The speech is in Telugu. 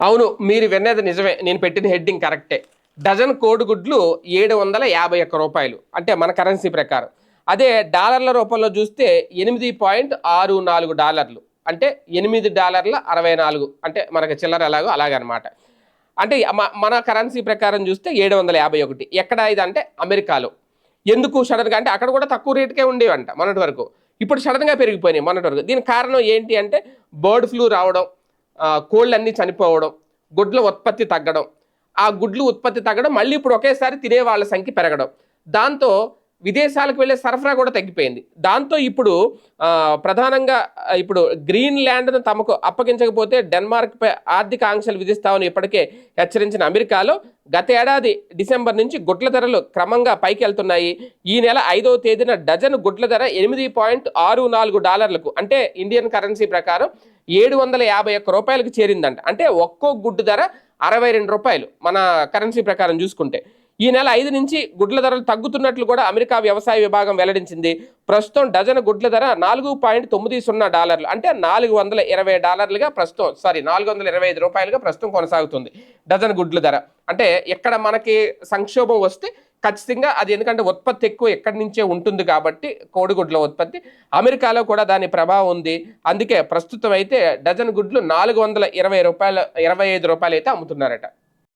అవును మీరు విన్నది నిజమే. నేను పెట్టిన హెడ్డింగ్ కరెక్టే. డజన్ కోడిగుడ్లు ఏడు వందల యాభై ఒక్క రూపాయలు. అంటే మన కరెన్సీ ప్రకారం. అదే డాలర్ల రూపంలో చూస్తే ఎనిమిది పాయింట్ ఆరు నాలుగు డాలర్లు. అంటే ఎనిమిది డాలర్ల అరవై నాలుగు. అంటే మనకు చిల్లర ఎలాగో అలాగనమాట. అంటే మన కరెన్సీ ప్రకారం చూస్తే ఏడు వందల యాభై ఒకటి. ఎక్కడ ఇది అంటే అమెరికాలో. ఎందుకు సడన్గా అంటే అక్కడ కూడా తక్కువ రేటుకే ఉండేవంట మొన్నటి వరకు. ఇప్పుడు సడన్గా పెరిగిపోయినాయి మొన్నటి వరకు. దీనికి కారణం ఏంటి అంటే బర్డ్ ఫ్లూ రావడం. కోళ్ళన్నీ చనిపోవడం గుడ్ల ఉత్పత్తి తగ్గడం. ఆ గుడ్లు ఉత్పత్తి తగ్గడం మళ్ళీ ఇప్పుడు ఒకేసారి తినే వాళ్ళ సంఖ్య పెరగడం. దాంతో విదేశాలకు వెళ్ళే సరఫరా కూడా తగ్గిపోయింది. దాంతో ఇప్పుడు ప్రధానంగా ఇప్పుడు గ్రీన్ ల్యాండ్ను తమకు అప్పగించకపోతే డెన్మార్క్పై ఆర్థిక ఆంక్షలు విధిస్తామని ఇప్పటికే హెచ్చరించిన అమెరికాలో గత ఏడాది డిసెంబర్ నుంచి గుడ్ల ధరలు క్రమంగా పైకి వెళ్తున్నాయి. ఈ నెల ఐదవ తేదీన డజన్ గుడ్ల ధర ఎనిమిది పాయింట్ ఆరు నాలుగు డాలర్లకు అంటే ఇండియన్ కరెన్సీ ప్రకారం ఏడు వందల యాభై ఒక్క రూపాయలకు చేరిందంట. అంటే ఒక్కో గుడ్డు ధర అరవై రెండు రూపాయలు మన కరెన్సీ ప్రకారం చూసుకుంటే. ఈ నెల ఐదు నుంచి గుడ్ల ధరలు తగ్గుతున్నట్లు కూడా అమెరికా వ్యవసాయ విభాగం వెల్లడించింది. ప్రస్తుతం డజన్ గుడ్ల ధర నాలుగు పాయింట్ తొమ్మిది సున్నా డాలర్లు అంటే నాలుగు వందల ఇరవై డాలర్లుగా ప్రస్తుతం సారీ నాలుగు వందల ఇరవై ఐదు రూపాయలుగా ప్రస్తుతం కొనసాగుతుంది డజన్ గుడ్ల ధర. అంటే ఎక్కడ మనకి సంక్షోభం వస్తే ఖచ్చితంగా అది ఎందుకంటే ఉత్పత్తి ఎక్కువ ఎక్కడి నుంచే ఉంటుంది కాబట్టి కోడిగుడ్ల ఉత్పత్తి. అమెరికాలో కూడా దాని ప్రభావం ఉంది. అందుకే ప్రస్తుతం అయితే డజన్ గుడ్లు నాలుగు వందల ఇరవై రూపాయల ఇరవై ఐదు రూపాయలు అయితే అమ్ముతున్నారట.